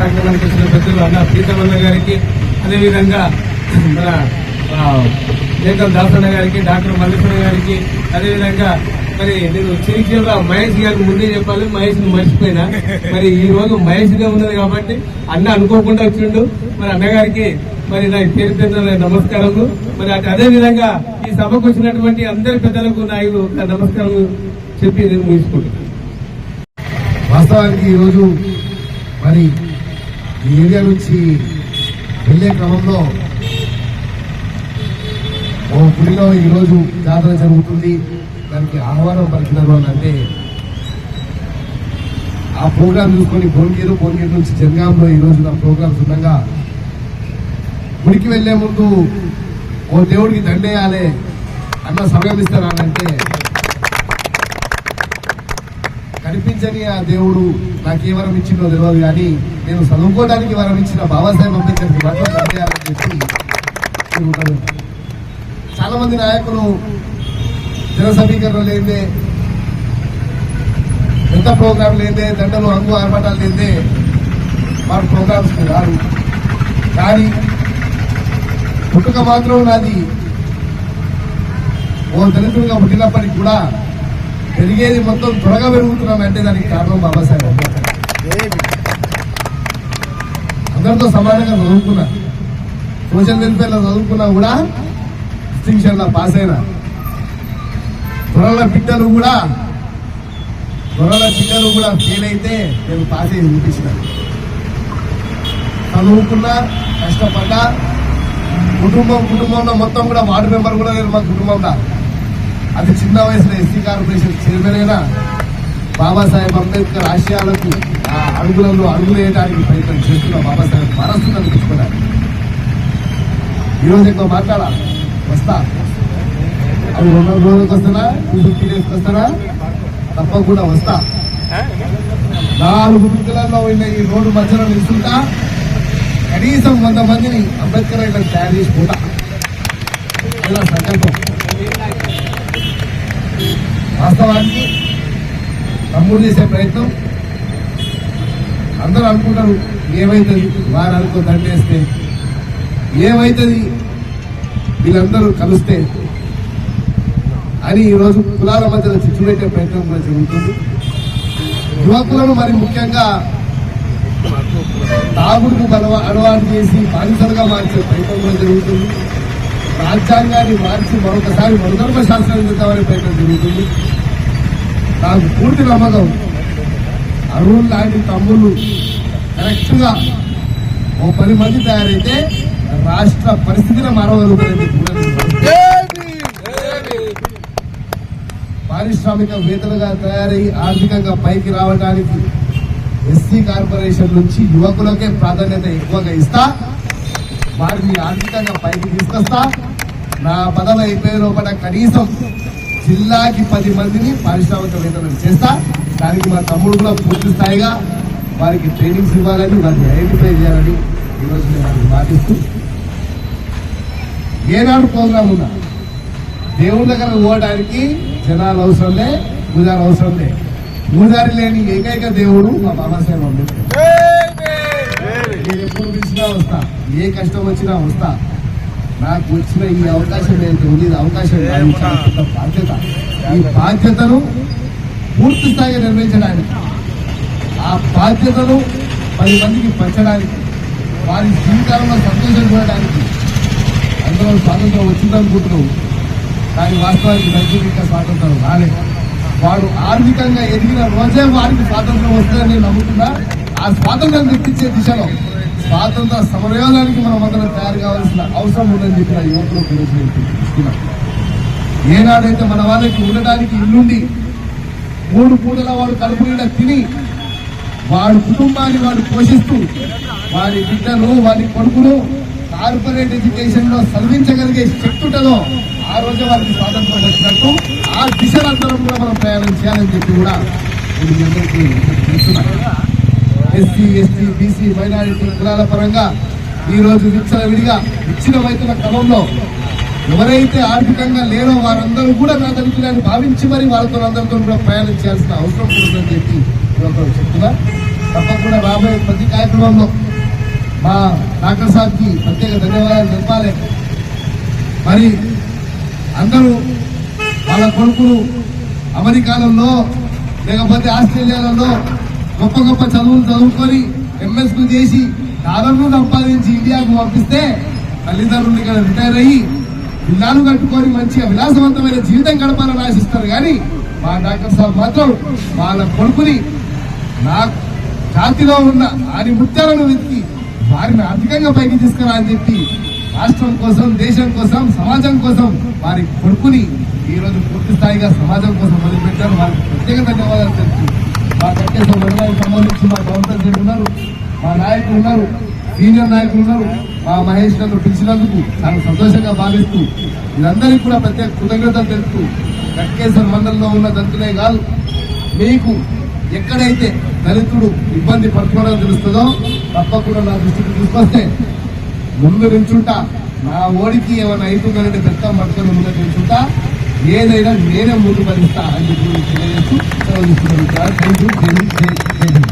కార్యక్రమానికి వచ్చిన పెద్దలు అన్న సీతమన్న గారికి అదేవిధంగా మన ఆ, దాసన్న గారికి డాక్టర్ మల్లేశ్వర గారికి అదేవిధంగా మరి నేను చిరిచేవ మహేష్ గారికి ముందే చెప్పాలి మహేష్ మర్చిపోయినా. మరి ఈ రోజు మహేష్గా ఉన్నది కాబట్టి అన్న అనుకోకుండా వచ్చిండు. మరి అన్నగారికి మరి నా పేరు పేరు నమస్కారము మరి అటు అదే విధంగా ఈ సభకు వచ్చినటువంటి అందరి పెద్దలకు నా నమస్కారం చెప్పి నేను ముగించుకుంటున్నాను. వాస్తవానికి ఈరోజు మరి ఈ ఏరియా నుంచి వెళ్ళే క్రమంలో ఓ గుడిలో ఈరోజు జాతర జరుగుతుంది. దానికి ఆహ్వానం పలికినారు అని అంటే ఆ ప్రోగ్రాం చూసుకొని భువనగిరి భువనగిరి నుంచి జనగాంలో ఈ రోజు నా ప్రోగ్రామ్స్ ఉండగా గుడికి వెళ్ళే ముందు ఓ దేవుడికి దండేయాలి అన్న సమయం అంటే కనిపించని ఆ దేవుడు నాకు వరం ఇచ్చిందో తెలియదు కానీ నేను చదువుకోవడానికి వరం ఇచ్చిన బాబాసాహెబ్ అంబేద్కర్కి మాత్రం చెప్పి చాలా మంది నాయకులు జన సమీకరణ లేదే ఎంత ప్రోగ్రాం లేదే దండలు హంగు ఆర్భటాలు లేదే వారు ప్రోగ్రామ్స్ రారు. కానీ పుట్టుక మాత్రం నాది. ఓ దళితుడిగా పుట్టినప్పటికి కూడా పెరిగేది మొత్తం త్వరగా పెరుగుతున్నానంటే దానికి కారణం బాబాసాహెబ్ అందరితో సమానంగా చదువుకున్నా. సోషల్ వెల్ఫేర్లో చదువుకున్నా కూడా డిస్టింక్షన్లో పాస్ అయినా. త్వరల బిడ్డలు కూడా త్వరల బిడ్డలు కూడా ఫెయిల్ అయితే నేను పాస్ అయ్యి చూపించిన. చదువుకున్నా కష్టపడ్డా కుటుంబం కుటుంబంలో మొత్తం కూడా వార్డు మెంబర్ కూడా నేను మా కుటుంబంలో. అది చిన్న వయసులో ఎస్సీ కార్పొరేషన్ చైర్మన్ అయినా బాబాసాహెబ్ అంబేద్కర్ ఆశయాలకు ఆ అడుగులలో అడుగులు వేయడానికి ప్రయత్నం చేస్తున్న బాబాసాహెబ్ మనస్సును అనిపించుకున్నారు ఈరోజు ఎక్కువ మాట్లాడా వస్తా. అవి రెండు రోజులకు వస్తానా? టూ ఫిఫ్టీ డేస్కి వస్తానా? తప్పకుండా వస్తా. నాలుగు పిల్లల్లో ఉన్న ఈ రోడ్డు మధ్యలో నిలుస్తుంటా. కనీసం వంద మందిని అంబేద్కర్ ఇలా తయారు చేసి పోతా. ఇలా సంకల్పం. వాస్తవానికి తమ్ముడు చేసే ప్రయత్నం. అందరూ అనుకుంటారు ఏమైతుంది? వారు అనుకో దండేస్తే. ఏమైతుంది? వీళ్ళందరూ కలిస్తే. అని ఈరోజు కులాల మధ్యలో చిచ్చు పెట్టే ప్రయత్నం కూడా జరుగుతుంది. యువకులను మరి ముఖ్యంగా తాగుడుకు బలవ అలవాటు చేసి బానిసలుగా మార్చే ప్రయత్నం కూడా జరుగుతుంది. రాజ్యాంగాన్ని మార్చి మరొకసారి మరుధర్మ శాస్త్రం చేద్దామనే ప్రయత్నం జరుగుతుంది. నాకు పూర్తి నమ్మకం. అరుణ్ లాంటి తమ్ముళ్ళు కరెక్ట్గా ఓ పది మంది తయారైతే రాష్ట్ర పరిస్థితిని మరవగలుగుతుంది పారిశ్రామిక వేతలుగా తయారై ఆర్థికంగా పైకి రావడానికి ఎస్సీ కార్పొరేషన్ నుంచి యువకులకే ప్రాధాన్యత ఎక్కువగా ఇస్తా. వారిని ఆర్థికంగా పైకి తీసుకొస్తా. నా పదవి అయిపోయే లోపల కనీసం జిల్లాకి పది మందిని పారిశ్రామికవేత్తలు చేస్తా. దానికి మా తమ్ముడు కూడా పూర్తి స్థాయిగా వారికి ట్రైనింగ్స్ ఇవ్వాలని వారిని ఐడెంటిఫై చేయాలని ఈరోజు నేను వారికి మాటిస్తూ. ఏనాడు ప్రోగ్రాం ఉందా? దేవుడి దగ్గర పోవడానికి జనాలు అవసరంలే పూజారు అవసరంలే పూజారి లేని ఏకైక దేవుడు మా బాబాసాహెబ్ అంబేద్కర్. నేను ఎప్పుడు పిలిచినా వస్తా. ఏ కష్టం వచ్చినా వస్తా. నాకు వచ్చిన ఈ అవకాశం ఏంటి? ఉంది అవకాశం బాధ్యత. ఈ బాధ్యతను పూర్తి స్థాయిగా నిర్వహించడానికి ఆ బాధ్యతను పది మందికి పంచడానికి వారి జీవితాలలో సంతోషం చూడడానికి అందరూ స్వాతంత్రం వచ్చిందనుకుంటున్నావు కానీ వాస్తవానికి రైతులకు ఇంకా స్వాతంత్రం రాలేదు. వాడు ఆర్థికంగా ఎదిగిన రోజే వారికి స్వాతంత్రం వస్తుందని నేను నమ్ముతున్నా. ఆ స్వాతంత్రం తెప్పించే దిశలో స్వాతంత్ర సమరయోగానికి మనం అందరం తయారు కావాల్సిన అవసరం ఉందని చెప్పిన యువకులు గురించి ఏనాడైతే మన వాళ్ళకి ఉండడానికి ఇల్లుండి మూడు పూటల వాడు కడుపు నిండా తిని వాడి కుటుంబాన్ని వాడు పోషిస్తూ వాడి బిడ్డలు వాడి కొడుకును కార్పొరేట్ ఎడ్యుకేషన్లో చదివించగలిగే శక్తి ఉంటుందో ఆ రోజు వారికి స్వాతంత్రం వచ్చినట్టు ఆ దిశలందరం కూడా మనం ప్రయాణం చేయాలని చెప్పి కూడా నేను మీ అందరికీ ఎస్సీ ఎస్టీ బీసీ మైనారిటీ కులాల పరంగా ఈ విడిగా విచ్చలవిడిగా విచ్ఛిన్నమవుతున్న క్రమంలో ఎవరైతే ఆర్థికంగా లేరో వారందరూ కూడా నా దళితులని భావించి మరి వాళ్ళతో అందరితో కూడా ప్రయాణం చేయాల్సిన అవసరం ఉందని చెప్పి ఒకరు చెప్తున్నా. తప్పకుండా రాబోయే ప్రతి కార్యక్రమంలో మా డాక్టర్ సాబ్కి ప్రత్యేక ధన్యవాదాలు తెలపాలి మరి అందరూ వాళ్ళ కొడుకులు అమెరికాలలో లేకపోతే ఆస్ట్రేలియాలలో గొప్ప గొప్ప చదువులు చదువుకొని ఎంఎస్కు చేసి డాలర్లు సంపాదించి ఇండియాకు పంపిస్తే తల్లిదండ్రులు ఇక్కడ రిటైర్ అయ్యి ఇల్లాలు కట్టుకొని మంచిగా విలాసవంతమైన జీవితం గడపాలని ఆశిస్తారు. కానీ మా డాక్టర్ సాబ్ మాత్రం వాళ్ళ కొడుకుని నా జాతిలో ఉన్న వారి ముత్యాలను వెతికి వారిని ఆర్థికంగా పైకి తీసుకురా అని చెప్పి రాష్ట్రం కోసం దేశం కోసం సమాజం కోసం వారి కొడుకుని ఈరోజు పూర్తి స్థాయిగా సమాజం కోసం మొదలుపెట్టారు వారికి ప్రత్యేక ధన్యవాదాలు తెలుపు మా కట్టేశ్వర మండలానికి సంబంధించి మా కౌన్సిలర్ ఉన్నారు మా నాయకులు ఉన్నారు సీనియర్ నాయకులు ఉన్నారు మా మహేష్ నన్ను పిలిచినందుకు చాలా సంతోషంగా భావిస్తూ వీరందరికీ కూడా ప్రత్యేక కృతజ్ఞతలు తెలుపుతూ కట్కేశ్వర మండలంలో ఉన్న దంతులే కాదు మీకు ఎక్కడైతే దళితుడు ఇబ్బంది పడుతున్నాడో తెలుస్తుందో తప్పకుండా నా దృష్టికి తీసుకొస్తే ముందు నిల్చుంటా నా ఓడికి ఏమైనా అవుతుందంటే పెద్ద మట్టుకొని ముందు నిల్చుంటా. ఏదైనా నేనే ముందు భరిస్తా అని చెప్పి తెలియజేస్తూ సెలవు థ్యాంక్ యూ